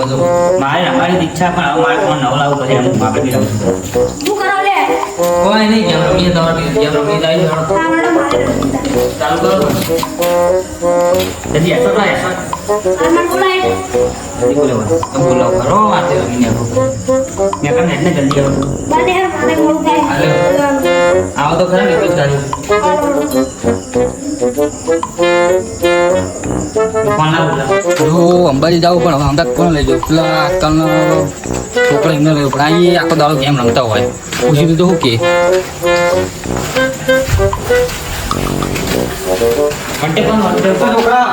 બધું. મારે અમારી ઈચ્છા પણ હવે મારે કોણ નવ લાવવું પછી એમ આપણે બી શું કરો લે? કોઈ નહીં જેમ રમીએ તમારે જેમ જાય. ચાલુ કરો. જલ્દી એસો ના એસો કરો વાત રમીને. મેં કને એટલે જલ્દી આવો. આવો તો ખરા ને ગાડી અંબાજી જાવ પણ અમદાવાદ કોણ લઈ જાવ પેલા આજકાલનો છોકરા એમને લઈ પણ અહીં આખો દાડો ગેમ રમતા હોય? પૂછી દીધું શું કે? ઘંટે કોણ ઘંટે કોણ છોકરા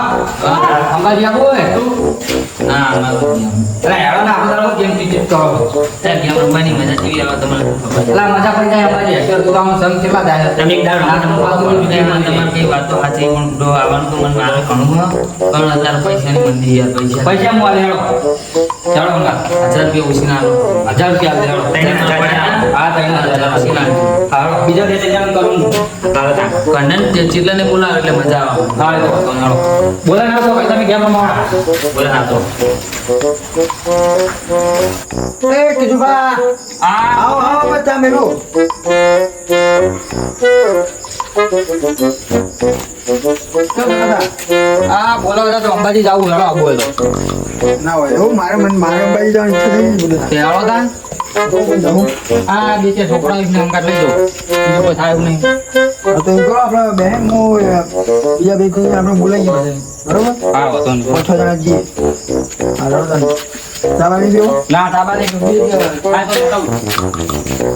અંબાજી આવો હોય હા અમારું એટલે હેડો ને આખો દાડો ગેમ ક્રિકેટ કરો સાહેબ ગેમ રમવાની મજા કેવી આવે તમને એટલા મજા પડી જાય અંબાજી અત્યારે તો આમાં સંઘ કેટલા જાય તમે એક દાડો તમારે કઈ વાતો સાચી પણ ડો આવવાનું તો મને મારે ઘણું હો. ત્રણ હજાર પૈસાની મંદી યાર પૈસા પૈસા હેડો ચાલો હજાર રૂપિયા ઉછીના હજાર રૂપિયા હેડો ત્રણ હજાર. હા ત્રણ હજાર ઉછીના બીજા ત્રણ કરું કન્નન જે બોલાવે એટલે મજા આવે હા બોલા ના તો તમે કેમ બોલે ના તો એ કિશુભા આવો આવો બધા હા બોલો બધા તો અંબાજી જવું હેડો આવું હોય ના હોય એવું મારે મને મારે અંબાજી જવાનું છે હેડો તાન? આ બે ચાર છોકરા એમને અંગાત લઈ જાઓ. બીજું કોઈ થાય એવું નહીં. તો એમ કહો આપણે બહેન હું બીજા બે આપણે બોલાવીએ બરોબર? હા વાતો નહીં. છ જણા જઈએ. ચાવાની બેવો ના તાબા દે બીજું થાય તો બતાવું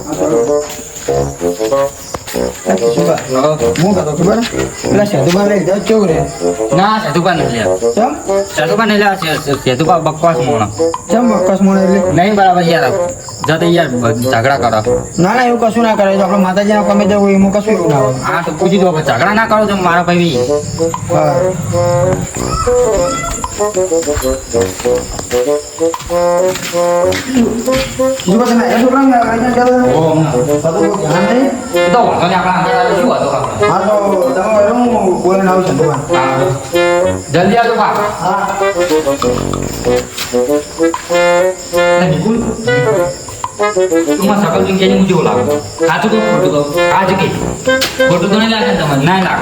હા ચાલો એ કિશુભા હું કહેતો ખબર પેલા સેતુભા લઈ જાઓ ચોક રે ના સેતુપા નહીં લે ચમ સેતુપા નહીં લે સેતુપા બકવાસ મોણા ચમ બક્કસ મોણે એટલે નહીં બરાબર યાર જતે યાર ઝઘડા કરો ના ના એવું કશું ના કરે. આપડે આપણે માતાજીના કમે જવું એમાં કશું એવું ના હોય. પૂછી દો ઝઘડા ના કરો તો મારા ભાઈ હા બીજું તમે એ છોકરાને આઈડિયા ચાલો તો તો કોઈ ધ્યાન નહીં એ તો વાંધો નહીં આપણા અંગાત શું હતું આપણે હા તો તમે હું બોલીને આવું છું દુકાન હા. જલ્દી આવજો પા હા બિલકુલ તું સકલ પિંક જેની મુજબ લાગો સાચું કહું ખોટું કહું આજ કે ખોટું તો નહીં લાગે ને તમને ના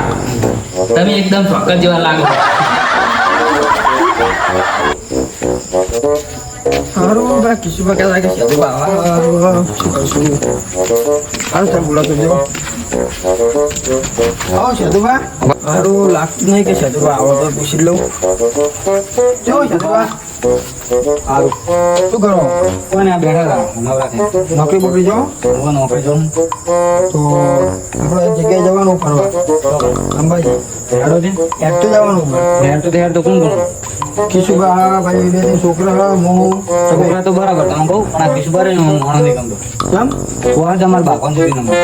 લાગો તમે એકદમ ચોક્કસ જેવા લાગો સારું પેલા કિશુભા કહેતા કે સેતુભા આવા શું કરશું હાલ સર બોલાતો જો આવો સારું લાગતું નહીં કે સેતુભા આવો તો પૂછી લઉં. જો સારું શું કરો? કોને આ બેઠા હતા? નોકરી બોકરી જાઓ? હું નોકરી જોઉં. તો આપણે જગ્યાએ જવાનું ફરવા. અંબાજી. હેડો છે તો જવાનું હેડ તો હેડ તો કોણ કોણ? કિશુભા ભાઈ બે છોકરા હું છોકરા તો બરાબર તમે કહું. પણ આ કિશોર મોણો નહીં ગમતો. કેમ? આ તમારા બાપાને જોઈ નંબર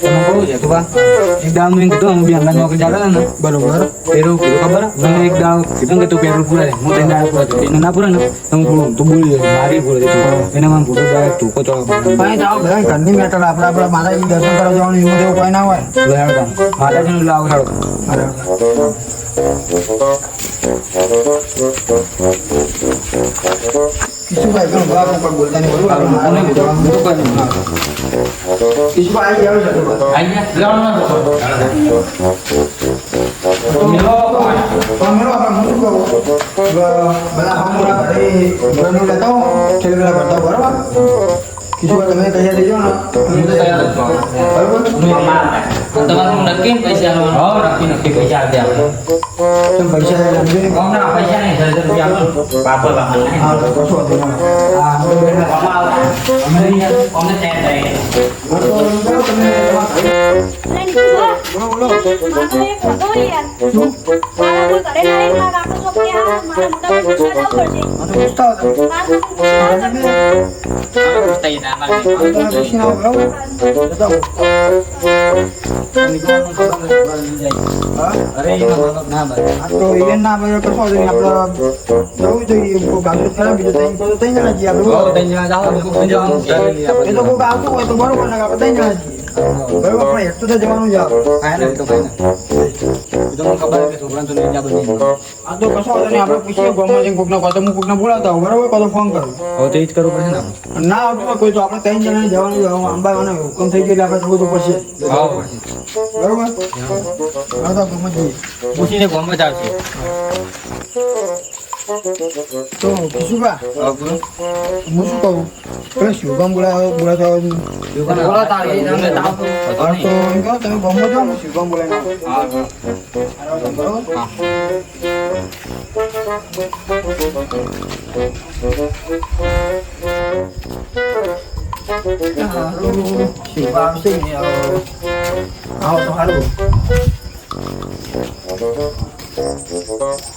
તમે કહું છે. એક દાવ મેં કીધું હું બી અંદર નોકરી જતા ને બરોબર પેલું કીધું ખબર મને એક દાવ કીધું કે તું પેટ્રોલ પૂરા હું તને દાવ પૂરા એને ના પૂરા ને તો હું પૂરું તું બોલી મારી પૂરા દીધું એને મને પૂરું દાવ તું કો ચો ભાઈ જાઓ બધા ઘરની મેટર આપણે આપણે માતાજી દર્શન કરવા જવાનું એવું તેવું કોઈ ના હોય માતાજીનું લાવ હેડો કિશુભાઈ પણ બાપ ઉપર બોલતા નહીં. બરોબર આપણે મારા નહીં. તો કોઈ નહીં. કિશુભાઈ આવી જાવ છે આઈ ગયા લેવાનો તો. તો આપણે હું કહું? બધા હમણાં ઘરે ઘરનું લેતા હો છેલ્લે કરતા બરોબર? કિશુભાઈ તમે તૈયાર થઈ જાઓ ને હું તો તૈયાર જ છું. બરોબર તમારું નક્કી ને પૈસા આલવાના? હો નક્કી નક્કી પૈસા આપી આપણે તમે પૈસા સમજો ને કોમ ના પૈસા નહીં સર રૂપિયા આપો ને. બાપા બાપા નહીં. હા તો કશો વાંધો ના હા આપણે બેઠા બાપા આવે. અમે અહીંયા અમને ત્યાં જાય હા, તો એમ કરો તમે તમારા ઘરે- અરે નિકુભા, બોલો બોલો મારો એક હતો યાર મારા કોઈ ઘરે ના એકલા રાખો છો કે આ મારા મોટા ભાઈ પૂછવા જવું પડશે હા, તો પૂછતા હો તમે. મારે તો પૂછવા બરોબર આપણે એકટું તો જવાનું જ તમને ખબર કે છોકરાને તો લઈ જા બધી. આ તો કશો વાંધો નહીં આપણે પૂછીએ ગામમાં જઈને કોકને કહો તો હું કોકને બોલાવતા હોઉં બરાબર? કહો ફોન કરું હવે તો એ જ કરવું પડશે ને ના આવતું કોઈ તો આપણે ત્રણ જણાને જવાનું. હવે અંબાવાનો હુકમ થઈ ગયો આપણે જવું પડશે. હા હા તો ગમે તે. પૂછીને ગામમાં જ આવશે તો કિશુભા હા, બોલો. હું શું કહું પેલા શિવગામ બોલાવો બોલાવતા હોય તો બોલાવતા આવીએ, તમને તાવ તો હતો હા, તો નહીં. એમ કહો તમે ગામમાં જાઓ હું શિવગામ બોલાવીને આવું. હા,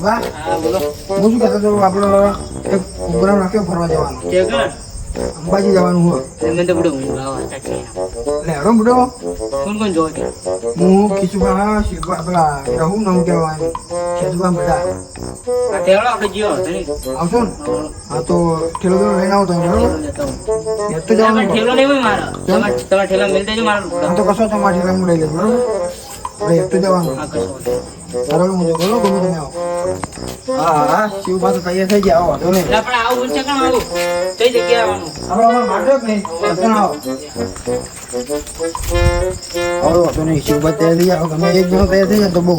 હા. બરાબર, બરાબર ફરવા સારું શિવભા જવાનું હોય. આવો તો બધું આ પેલા શિવભા બેઠા ને કોણ આપણે અંબાજી એટલે હેરો બુડો હું ખીચુભા શિવભા પેલા રહું નામ કહેવાય ખેતુભા બધા. આવશો ને? હા તો ઠેલો લઈને આવો તમે બરોબર? તો જવાનું આમ તો કશો તમારી ઠેલા હું લઈ લઈશ બરોબર આપણે તો જવાનું. બરાબર હું બોલો ગમે તમે આવો. હા હા શિવભા તો તૈયાર થઈ ગયા આવો વાંધો નહીં. આપણે અમારે નહીં વાંધો ના આવો. આવો વાંધો નહીં શિવભા તૈયાર થઈ જાઓ ગમે એક જણો તૈયાર થઈ જાય તો બહુ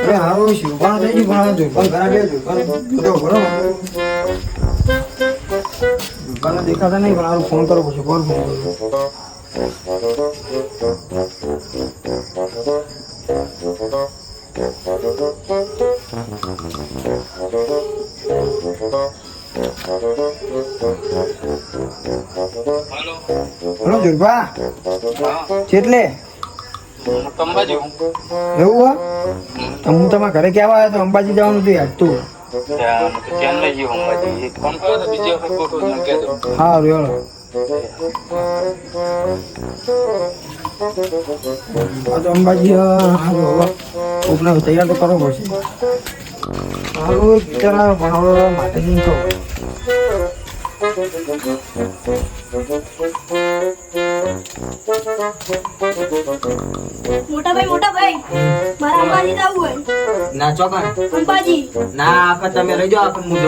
અરે હારું શિવભાનો થઈ ગયું પણ જોઈપાન ઘણા બે જોઈપાન જોતો બરોબર જોઈપાનને દેખાતા નહીં પણ હારું ફોન કરો પછી કોણ ફોન કરું હલો. જોરબા કેટલે એવું હો? તો હું તમારા ઘરે ક્યાં આવ્યો તો અંબાજી જવાનું હતું યાર તું. હા રેલો આ તો અંબાજી હારું તૈયાર તો કરવો પડશે. હારું બિચારા ભણાવવા માટે કહું. મોટા ભાઈ મોટા ભાઈ મારા અંબાજી જવું હોય. ના ચોકન. અંબાજી. ના આખા તમે રહી જાઓ આખા હું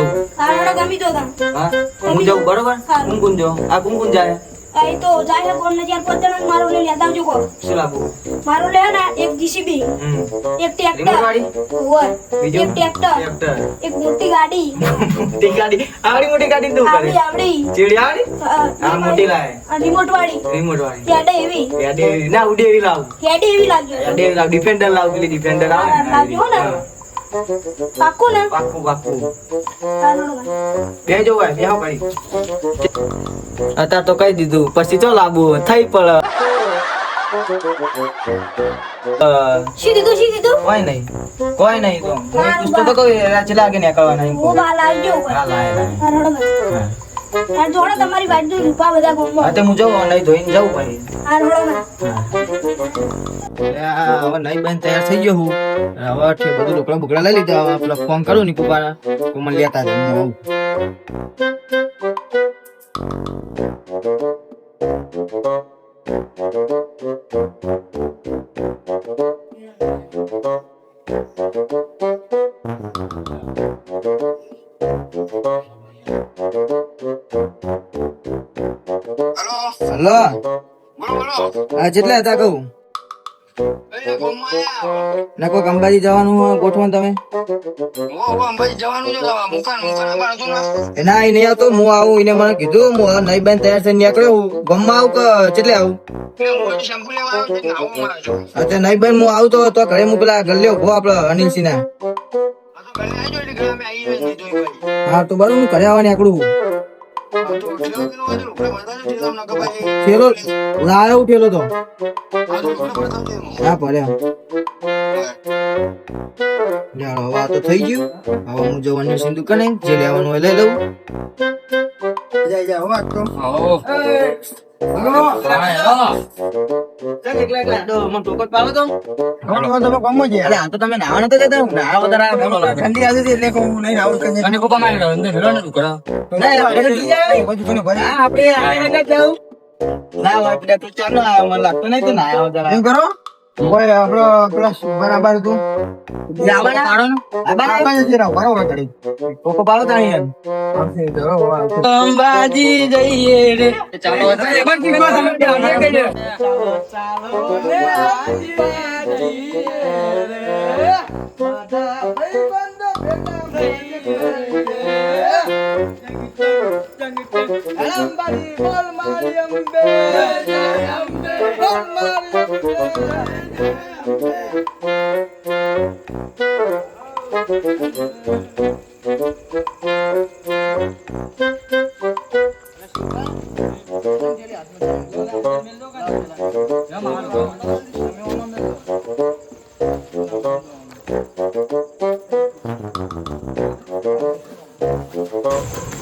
ગમી તો હા? હું જઉં બરોબર? સારું. જો આ કુંકુન જાય. આ તો જાય કોણ ને જ્યાં જણા મારો લઈ લેતા આવજો કો શું લાગુ? મારો લે ને એક જીસીબી એક ટ્રેક્ટર વાળી? એક ટ્રેક્ટર એક મોટી ગાડી. મોટી ગાડી. આવડી મોટી ગાડી તું આવડી આવડી. ચીડી આવડી? હા, આ મોટી લાય રિમોટ વાળી રિમોટ વાળી કેડે એવી. યાડી ના ઉડી એવી લાવ. કેડે એવી લાગજો કેડે એવી લાવ. ડિફેન્ડર લાવ પેલી ડિફેન્ડર આવે. હા, લાવજો ને. હા. પાક્કું ને? પાકું પાકું. બે જો ભાઈ બે કરી અત્યારે તો કહી દીધું પછી તો લાગુ? થઈ પડે શી દીધું શી દીધું? કોઈ નહીં. કોઈ નહીં તો. હું પૂછતો તો કોઈ ચેલા નહીં નીકળવાના હું કહું. બહાર હા લાય હા. આ જોડે તમારી બાજુ રૂપા બધા હા તે હું જાઉં નહીં ધોઈને જવું પછી હવે નહીં બેન તૈયાર થઈ ગયો હું. હવે છે બધું ઢોકળા બોકડા લઈ લીધા. હવે પેલા ફોન કરું ની પપ્પાના. તો મને લેતા જાય હું આવું. હલો? હા જેટલા હતા કહું? ના કોઈક અંબાજી જવાનું હોય તમે? ના એ નહીં આવતો હું આવું એને મને કીધું હું નહીં બેન તૈયાર થઈને નીકળ્યો ગમમાં આવું કે ચેટલે આવું? અચ્છા નહીં બેન હું આવતો તો ઘરે હું પેલા ગલ્લે ઊભો આપડે હા તો બરોબર હું ઘરે આવવાની આકડું ઠેલો લાયો ઠેલો તો. હા હવે આ તો થઈ ગયું. હવે હું જવાની સિંધુ કને જે લેવાનું હોય લઈ લઉં. જાય તો. આવો. તું ચાલો એટલે કહું નહીં ને તું. બધું એમ કરો ઓય આપણો પેલા બરાબર હતું. અંબાજી જઈએ રે. ચાલો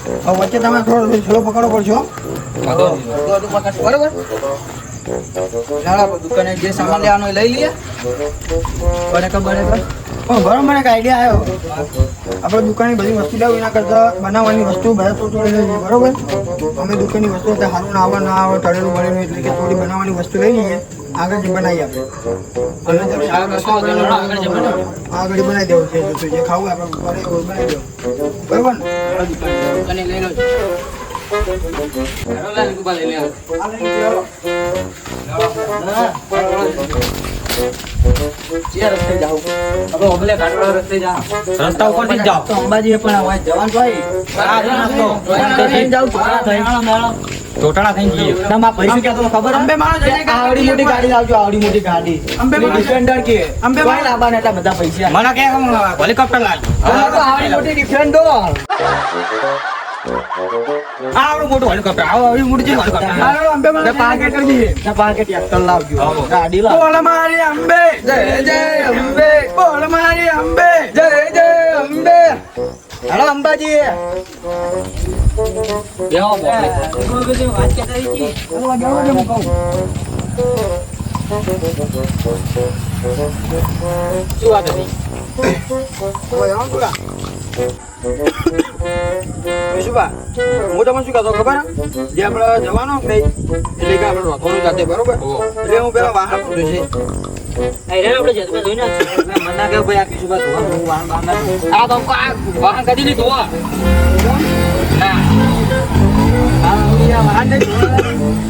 વચ્ચે તમે થોડો છેલ્લો પકડો પડશો દુકાને જે સામાન લેવાનો લઈ લઈએ. ખબર બને પણ બરાબર મને એક આઈડિયા આવ્યો આપણે દુકાનની બધી વસ્તુ લેવું એના કરતાં બનાવવાની વસ્તુ બધા થોડી થોડી લઈ લઈએ બરોબર? અમે દુકાનની વસ્તુ સારું ના આવે ના આવે તળેલું બળેલું એટલે કે થોડી બનાવવાની વસ્તુ લઈ લઈએ. આગળ બનાવી આપણે આગળ બનાવો. આગળ બનાવી દેવું છે જે ખાવું આપણે બનાવી દેવું બરોબર ને લઈ લો રસ્તે ઉપરથી જ જાઓ તો અંબાજી પણ જવાનું ભાઈ જો ચોટાણા થઈ જઈએ ના માં પૈસા ક્યાં તો ખબર અંબે માણસ આવડી મોટી ગાડી લાવજો આવડી મોટી ગાડી. અંબે. ડિફેન્ડર કે. અંબે કોઈ. લાવવાના એટલા બધા પૈસા. મને કે હેલિકોપ્ટર હા, તો આવડી મોટી ડિફેન્ડર આવડું મોટું હેલિકોપ્ટર આવો આવડી મોટું છે હેલિકોપ્ટર હાલો, અંબે માણસ પાકે કરી દઈએ. ના પાકે ટ્રેક્ટર લાવજો. ગાડી લાવ. બોલ મારી અંબે. જય જય અંબે. બોલ. હેલો અંબાજી. બેહો. શું વાત થોડા. વિશુભા, હું તમને શું કહેતો ખબર? જે આપણે જવાનો નહીં એટલે કે આપણે રોધવાનું જાતે બરોબર? એટલે હું પેલા વાહન પૂછું છે મને કે ભાઈ આ કીશું બસ હું વાહન બહાર ના આ તો આ વાહન કદી લીધું હો. ના વાહન નહીં.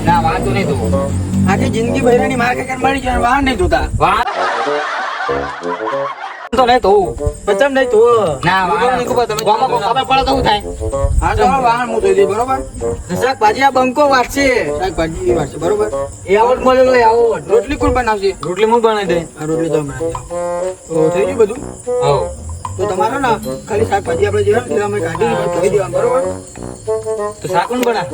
ના વાહન તો નહીં ધોવું. આખી જિંદગી બૈરાની માર મળી જાય વાહન નહીં ધોતા વાહન તો નહીં ધોવું. બચમ નહીં તું. ના વાહન ગામમાં કો ખબર પડે તો શું થાય. હા તો વાહન હું ધોઈ દઈશ બરોબર શાકભાજી આ બંકો વાટશે શાકભાજી વાટશે બરોબર? એ આવડ મળે લો આવો રોટલી કોણ બનાવશે? રોટલી હું બનાવી દે આ રોટલી તમે બનાવી. થઈ ગયું બધું? હા તો તમારો ને ખાલી શાકભાજી આપણે જે હોય અમે કાઢી ધોઈ દેવા બરોબર? તો શાક કોણ બના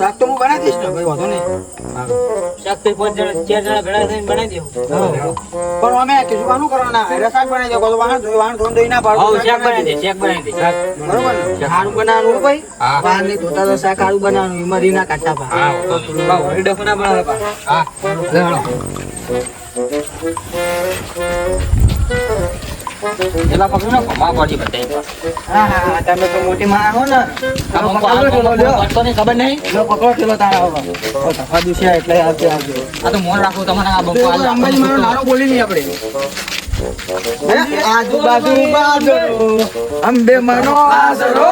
શાક તો હું બનાવી દઈશ ને ભાઈ વાંધો નહીં. શાક તો પાંચ જણા ચાર જણા ભેળા થઈને બનાવી દેવું. પણ અમે કીધું કાનું કરવાના? હારે બનાવી દો. તો વાહન વાહન ધોઈ ના પાડો. શાક બનાવી દે શાક બનાવી દે. બરોબર? બનાવવાનું ભાઈ? બહારની ધોતા તો શાક બનાવવાનું એમાં રીના કાઢતા પા હા બા વળી ડફો ના બનાવે પા હા. લે હેલો. પેલા પકડો ને માં પડી બધા હા હા તમે તો મોટી માં હો ને. પડતો નહીં, ખબર નહીં? લો પકડો પેલો તારા હવે તફા દુસ્યા એટલે આવજે આવજો. આ તો મોન રાખો તમારે આ બંકો અંબાજી મારો નારો બોલી નહીં આપણે. આજુબાજુ બાજરો. અંબે મનો આસરો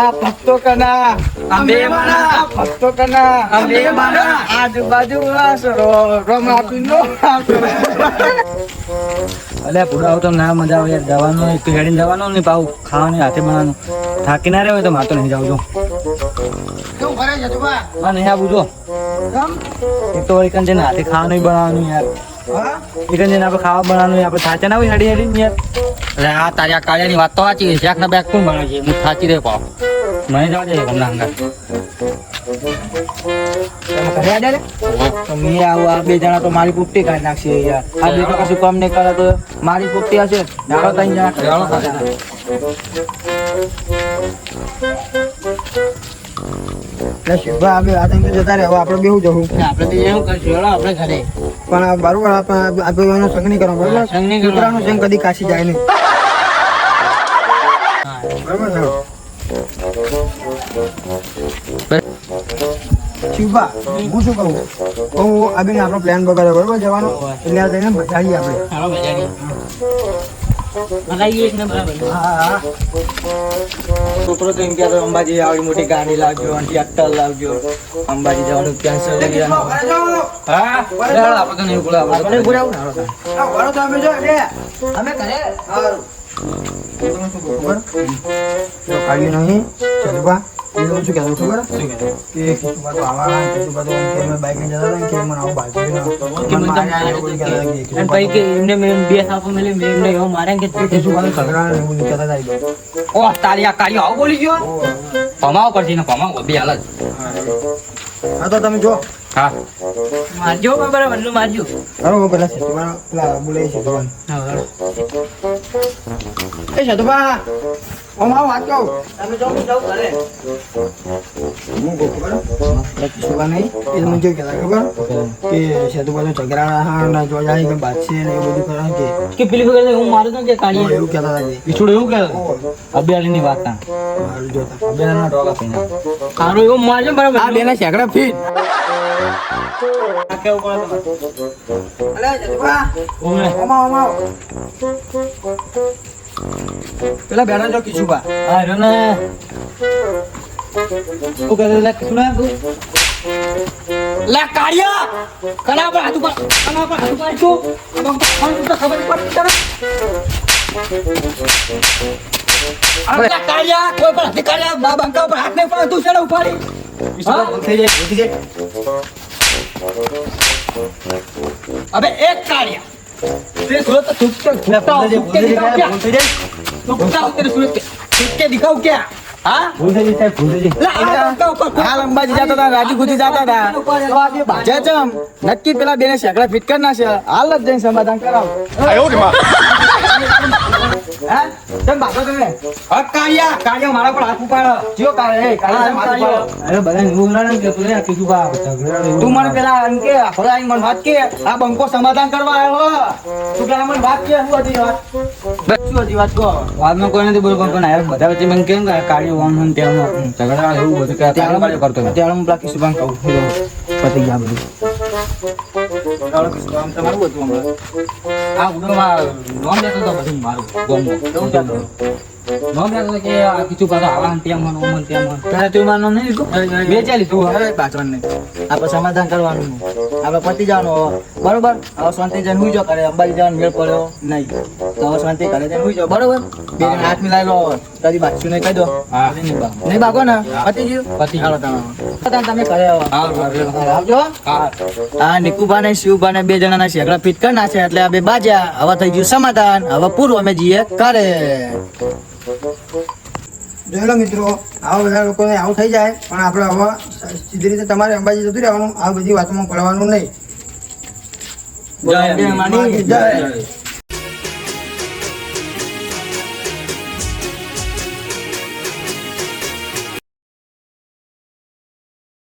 આ ભક્તો કના. અંબે મના. ભક્તો કના. અંબે મના. આજુબાજુ આસરો રમ આપીનો અલે પુડાવ તો ના મજા આવે યાર. જવાનું એક હેડીને જવાનું ને પાછું. ખાવાની હાથે બનાવવાનું. થાકી ના રહ્યો હોય તો માતો નહીં જાવ જો. કેવું કરે છે તું હા નહીં આવું જો. એક તો એક જઈને હાથે ખાવાનું બનાવવાનું યાર. હા? આપણે ખાવા બનાવવાનું આપણે થાચા ના હોય હેડી હેડી યાર? અરે આ તારી આ કાળિયાની વાત તો સાચી છે ના બેગ કોણ બનાવે છે? હું પાવ મને જવા દે મેં આવું આ બે જણા તો મારી પુટ્ટી કાઢી નાખશે યાર. આ બે તો કશું કામ નહીં કરે તો મારી પુટ્ટી હશે. નાળો ત્રણ જણા. ચાલો. એટલે શિવભા આપણે આ જતા રહે. હવે આપણે બેહું જવું આપણે તો એવું કરશું? હેડો આપણે ઘરે. પણ બરોબર આપણે આપણે એનો સંગ નહીં કરવાનો બરોબર? સંગ નહીં કરવાનો. સંગ કદી કાશી જાય નહીં? શિવભા હું શું કહું? હું અભિને આપણો પ્લાન બગાડ્યો બરોબર? જવાનો. એટલે જઈને આપણે. હાલો બજારી મગાઈએ જ ને બરાબર. હા છોકરો તો એમ કહેતો અંબાજી આવડી મોટી ગાડી લાવજો અને ટ્રેક્ટર લાવજો. અંબાજી જવાનું કેન્સલ થઈ ગયા હા? બરાબર આપણે નહીં બોલાવો આપણે નહીં બોલાવો ને, હેડો. હા, તો અમે જો અમે. કરે સારું. તમે કાઢ્યું નહીં ચલુભા એનું શું કહેતું ખબર? કે ખીચુભા તો આવા તો કે અમે બાઈક લઈને જતા હતા કે મને આવું બાજુ કે મને તમને મારે તો કે- અને પછી કે એમને મેં બે થાપો મેલી મેં એમને એવું મારે કે તું કીધું ખીચુભા તો ઝઘડા ને એવું કહેતા હતા એ તારી આ કાળીઓ આવું બોલી ગયો? ભમાવો પડશે ને ભમાવો બે હાલ જ. હા તો તમે જો. હા. મારજો બરાબર એટલું મારજો. બરોબર પેલા પેલા બોલે શેતુભા એ શેતુભા ઓમ આવો તમે જાઓ હું જાઉં ઘરે. હું ખબર પેલા નહીં એ તમને કેવું કહેતા ખબર? કે શેતુભા તો ઝઘડા ના જો જાય કે બાદશે ને એવું બધું કરે કે કે પેલી વખતે હું મારું તો કે કાઢીએ એવું કહેતા હતા કે પીછુડ એવું કે અભ્યારી ની વાત ના. મારું જોતા અભ્યારી ના ટોકા પીના સારું એવું મારજો બરાબર? આ બેના શેકડા ફીટ. અલે જતુભા ઓમા ઓમા પેલા બેડા જો કિશુભા. આ રને ઓ કરે લે સુના તું? લે કાળિયા! કના પર હાથ ઉપર કના પર હાથ ઉપર તું. આમ ફોન તો ખબર પડ તને. અરે કાળિયા કોઈ પર હાથ બા બંકા ઉપર હાથ નહીં પડે તું ચડે ઉપાડી? હા? થઈ જાય અબે એક કાળિયા. તે સુરત તો કે હો, થૂક કે અંબાજી જતા હતા રાજી ગુજી જતા હતા આજે નક્કી પેલા બેને શેકડા ફિટ કરી નાખશે હાલ જ જઈને સમાધાન કરાવો હા? તમે ભાગો તમે? હા કાળિયા. કાળિયા મારા પર હાથ ઉપાડો. જીઓ કાળે એ કાળે માથું અરે બધા એવું ના કે તું કીધું બા તું મને પેલા એમ કે મને વાત કે આ બંકો સમાધાન કરવા આવ્યો તું પેલા મને વાત કે શું હતી વાત શું હતી વાત કહો? વાતમાં કોઈ નથી બોલ પણ આયો બધા વચ્ચે મને કેમ કે કાળિયો વામ હમ તેમ ઝઘડા એવું બધું કે તાળો કરતો ત્યારે હું કહું? પતી ગયા બધું. તમારું હમણાં આ ઉડોમાં નોમ લેતો તો બધું મારું ગોમમાં. કેવું કે આ કીધું પાછો આવા તેમ હન, ઓમ તેમ. હન. તારે તું મારું નહીં લીધું? બે ચાલી તું હવે. હવે પાછળ નહીં આપણે સમાધાન કરવાનું આપણે પતી જવાનું બરોબર? હવે શાંતિ જઈને હુઈ જાઓ કરે અંબાજી જવાનો મેળ પડ્યો નહીં. તો હવે શાંતિ કરે જઈને હુઈ જાઓ. બરોબર? બે જણ હાથ મિલાઈ લો તારી બાજુ નહીં કહી દો. નહીં બા. ને? પતી ગયું? પતી હાલો તમે. તમે કરે હવે. હા, બરાબર. હા, આવજો. હા. નિકુભા ને શિવભા ને બે જણાના શેકડા ફિટ કરી નાખ્યા એટલે આ બે બાજ્યા. હવે થઈ ગયું સમાધાન. હવે પૂરું અમે જઈએ કરે જોઈ લો મિત્રો આવા બધા લોકોને આવું થઈ જાય પણ આપણે હવે સીધી રીતે તમારે અંબાજી જતું રહેવાનું આ બધી વાતોમાં પડવાનું નહીં. જય અંબે જય